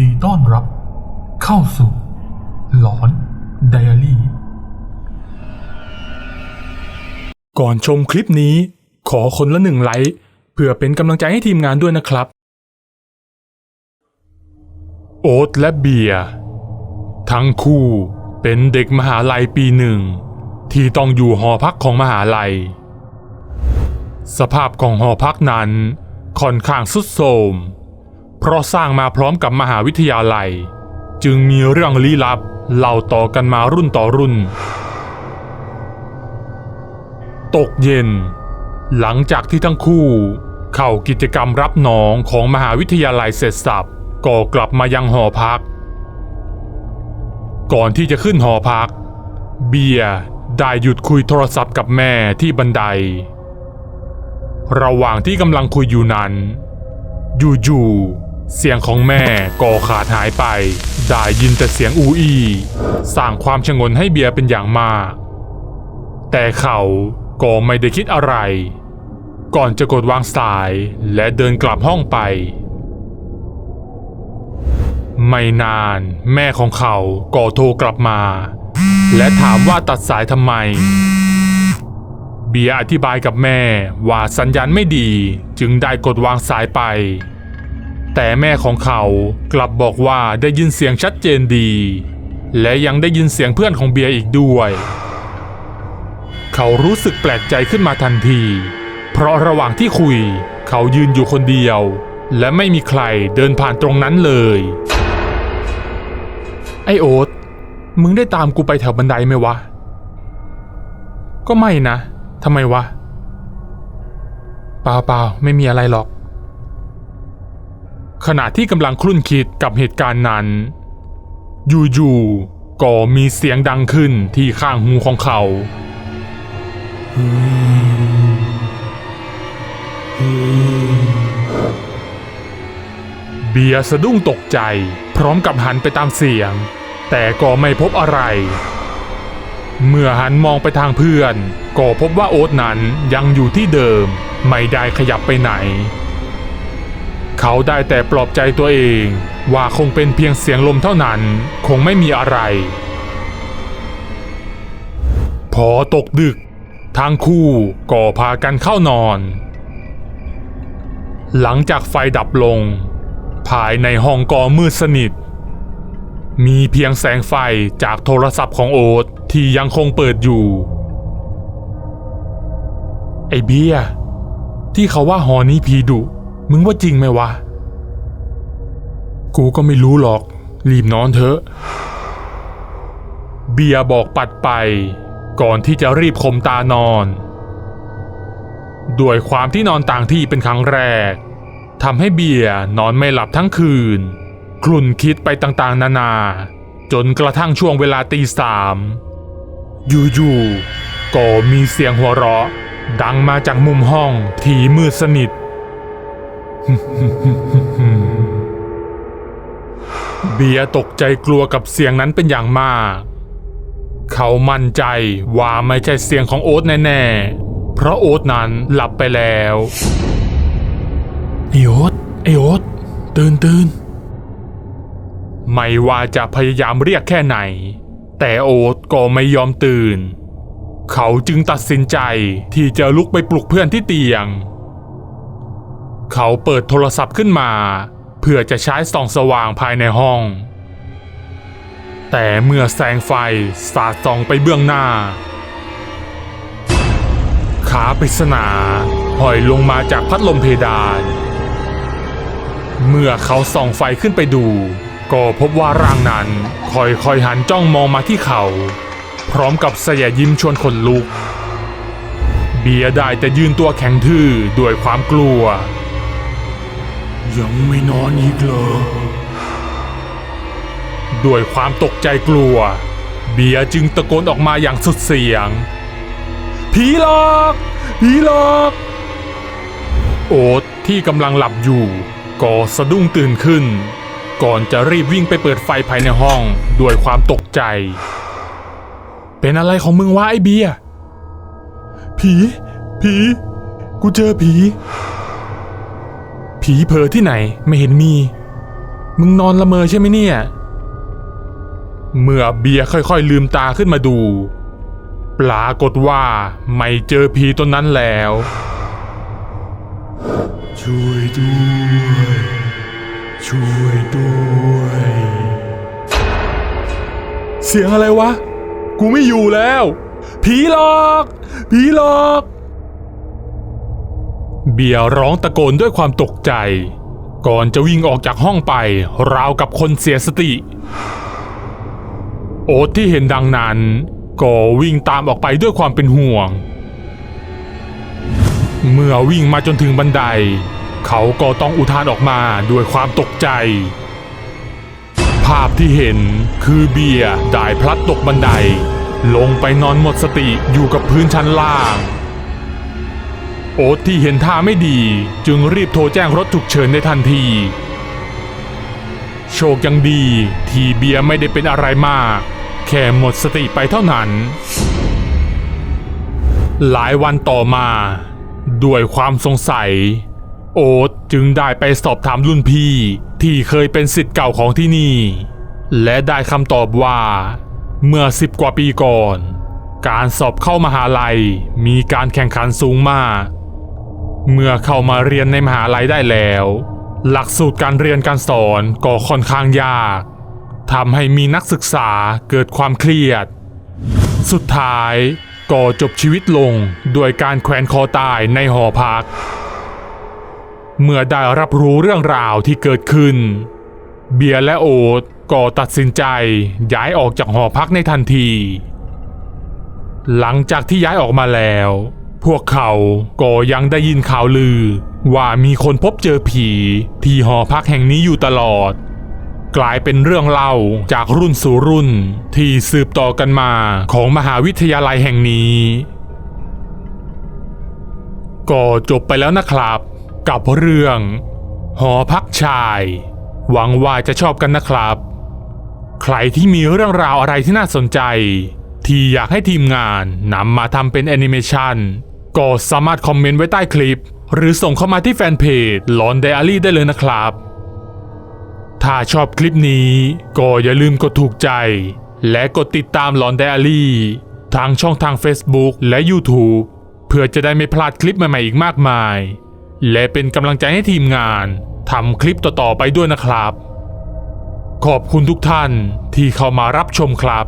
ดีต้อนรับ เข้าสู่หลอนไดอารี่ ก่อนชมคลิปนี้ ขอคนละหนึ่งไลค์เพื่อเป็นกำลังใจให้ทีมงานด้วยนะครับ โอ๊ตและเบียร์ทั้งคู่เป็นเด็กมหาลัยปีหนึ่ง ที่ต้องอยู่หอพักของมหาลัย สภาพของหอพักนั้นค่อนข้างสุดโทรม เพราะสร้างมาพร้อมกับมหาวิทยาลัย จึงมีเรื่องลี้ลับเล่าต่อกันมารุ่นต่อรุ่น ตกเย็น หลังจากที่ทั้งคู่ เข้ากิจกรรมรับน้องของมหาวิทยาลัยเสร็จสับก็กลับมายังหอพัก ก่อนที่จะขึ้นหอพัก เบียร์ได้หยุดคุยโทรศัพท์กับแม่ที่บันได ระหว่างที่กำลังคุยอยู่นั้น อยู่ๆ เสียงของแม่ก็ขาดหายไป ได้ยินแต่เสียงอูอีสร้างความชงนให้เบียร์เป็นอย่างมาก แต่เขาก็ไม่ได้คิดอะไร ก่อนจะกดวางสายและเดินกลับห้องไป ไม่นานแม่ของเขาก็โทรกลับมา และถามว่าตัดสายทำไม เบียร์อธิบายกับแม่ว่าสัญญาณไม่ดีจึงได้กดวางสายไป แต่แม่ของเขากลับบอกว่าได้ยินเสียงชัดเจนดี และยังได้ยินเสียงเพื่อนของเบียร์อีกด้วย เขารู้สึกแปลกใจขึ้นมาทันที เพราะระหว่างที่คุย เขายืนอยู่คนเดียว และไม่มีใครเดินผ่านตรงนั้นเลย ไอโอ๊ตมึงได้ตามกูไปแถวบันไดไหมวะ ก็ไม่นะทำไมวะเปล่าเปล่าไม่มีอะไรหรอก ขณะที่กำลังคลุ่นคิดกับเหตุการณ์นั้น อยู่ๆก็มีเสียงดังขึ้นที่ข้างหูของเขา เบียสะดุ้งตกใจ พร้อมกับหันไปตามเสียง แต่ก็ไม่พบอะไร เมื่อหันมองไปทางเพื่อน ก็พบว่าโอ๊ตนั้นยังอยู่ที่เดิม ไม่ได้ขยับไปไหน เขาได้แต่ปลอบใจตัวเอง ว่าคงเป็นเพียงเสียงลมเท่านั้น คงไม่มีอะไร พอตกดึก ทั้งคู่ก็พากันเข้านอน หลังจากไฟดับลง ภายในห้องก็มืดสนิท มีเพียงแสงไฟจากโทรศัพท์ของโอ๊ตที่ยังคงเปิดอยู่ ไอเบีย ที่เขาว่าหอนี้ผีดุ มึงว่าจริงไหมวะ กูก็ไม่รู้หรอก รีบนอนเถอะ เบียบอกปัดไป ก่อนที่จะรีบคมตานอน ด้วยความที่นอนต่างที่เป็นครั้งแรกทำให้เบียนอนไม่หลับทั้งคืน คลุ่นคิดไปต่างๆ นานา จนกระทั่งช่วงเวลาตีสามอยู่ๆก็มีเสียงหัวเราะ ดังมาจากมุมห้องที่มืดสนิท เบียร์ตกใจกลัวกับเสียงนั้นเป็นอย่างมาก เขามั่นใจว่าไม่ใช่เสียงของโอ๊ตแน่ๆ เพราะโอ๊ตนั้นหลับไปแล้วไอโอ๊ตไอโอ๊ตตื่นตื่นไม่ว่าจะพยายามเรียกแค่ไหน แต่โอ๊ตก็ไม่ยอมตื่น เขาจึงตัดสินใจที่จะลุกไปปลุกเพื่อนที่เตียง เขาเปิดโทรศัพท์ขึ้นมา เพื่อจะใช้ส่องสว่างภายในห้อง แต่เมื่อแสงไฟสาดส่องไปเบื้องหน้า ขาปริศนาห้อยลงมาจากพัดลมเพดาน เมื่อเขาส่องไฟขึ้นไปดู ก็พบว่าร่างนั้นค่อยๆหันจ้องมองมาที่เขา พร้อมกับเสยยิ้มชวนขนลุก เบียได้แต่ยืนตัวแข็งทื่อด้วยความกลัว ยังไม่นอนอีกเหรอ ด้วยความตกใจกลัว เบียร์จึงตะโกนออกมาอย่างสุดเสียง ผีหลอก ผีหลอก โอ๊ตที่กำลังหลับอยู่ ก็สะดุ้งตื่นขึ้น ก่อนจะรีบวิ่งไปเปิดไฟภายในห้องด้วยความตกใจ เป็นอะไรของมึงวะไอเบียร์ผี ผี กูเจอผี ผีเผลอที่ไหนไม่เห็นมี มึงนอนละเมอใช่ไหมเนี่ย เมื่อเบียร์ค่อยๆลืมตาขึ้นมาดู ปรากฏว่าไม่เจอผีตนนั้นแล้ว ช่วยด้วย ช่วยด้วย เสียงอะไรวะ กูไม่อยู่แล้ว ผีหลอก ผีหลอกเบียร้องตะโกนด้วยความตกใจ ก่อนจะวิ่งออกจากห้องไป ราวกับคนเสียสติ โอ๊ตที่เห็นดังนั้น ก็วิ่งตามออกไปด้วยความเป็นห่วง เมื่อวิ่งมาจนถึงบันได เขาก็ต้องอุทานออกมาด้วยความตกใจ ภาพที่เห็นคือเบียร์ได้พลัดตกบันได ลงไปนอนหมดสติอยู่กับพื้นชั้นล่าง อ๊ตที่เห็นท่าไม่ดี จึงรีบโทรแจ้งรถฉุกเฉินในทันที โชคยังดีที่เบียร์ไม่ได้เป็นอะไรมาก แค่หมดสติไปเท่านั้น หลายวันต่อมา ด้วยความสงสัย โอ๊ตจึงได้ไปสอบถามรุ่นพี่ที่เคยเป็นสิทธิ์เก่าของที่นี่ และได้คำตอบว่า เมื่อสิบกว่าปีก่อนการสอบเข้ามหาลัยมีการแข่งขันสูงมาก เมื่อเข้ามาเรียนในมหาลัยได้แล้ว หลักสูตรการเรียนการสอนก็ค่อนข้างยากทำให้มีนักศึกษาเกิดความเครียด สุดท้ายก็จบชีวิตลงด้วยการแขวนคอตายในหอพัก เมื่อได้รับรู้เรื่องราวที่เกิดขึ้น เบียร์และโอ๊ตก็ตัดสินใจย้ายออกจากหอพักในทันที หลังจากที่ย้ายออกมาแล้ว พวกเขาก็ยังได้ยินข่าวลือ ว่ามีคนพบเจอผีที่หอพักแห่งนี้อยู่ตลอด กลายเป็นเรื่องเล่าจากรุ่นสู่รุ่นที่สืบต่อกันมาของมหาวิทยาลัยแห่งนี้ ก็จบไปแล้วนะครับ กับเรื่อง หอพักชาย หวังว่าจะชอบกันนะครับ ใครที่มีเรื่องราวอะไรที่น่าสนใจที่อยากให้ทีมงานนำมาทำเป็นแอนิเมชัน ก็สามารถคอมเมนต์ไว้ใต้คลิป หรือส่งเข้ามาที่แฟนเพจหลอนไดอารี่ได้เลยนะครับ ถ้าชอบคลิปนี้ ก็อย่าลืมกดถูกใจ และกดติดตามหลอนไดอารี่ทางช่องทาง Facebook และ YouTube เพื่อจะได้ไม่พลาดคลิปใหม่ๆอีกมากมาย และเป็นกำลังใจให้ทีมงานทำคลิปต่อๆไปด้วยนะครับ ขอบคุณทุกท่านที่เข้ามารับชมครับ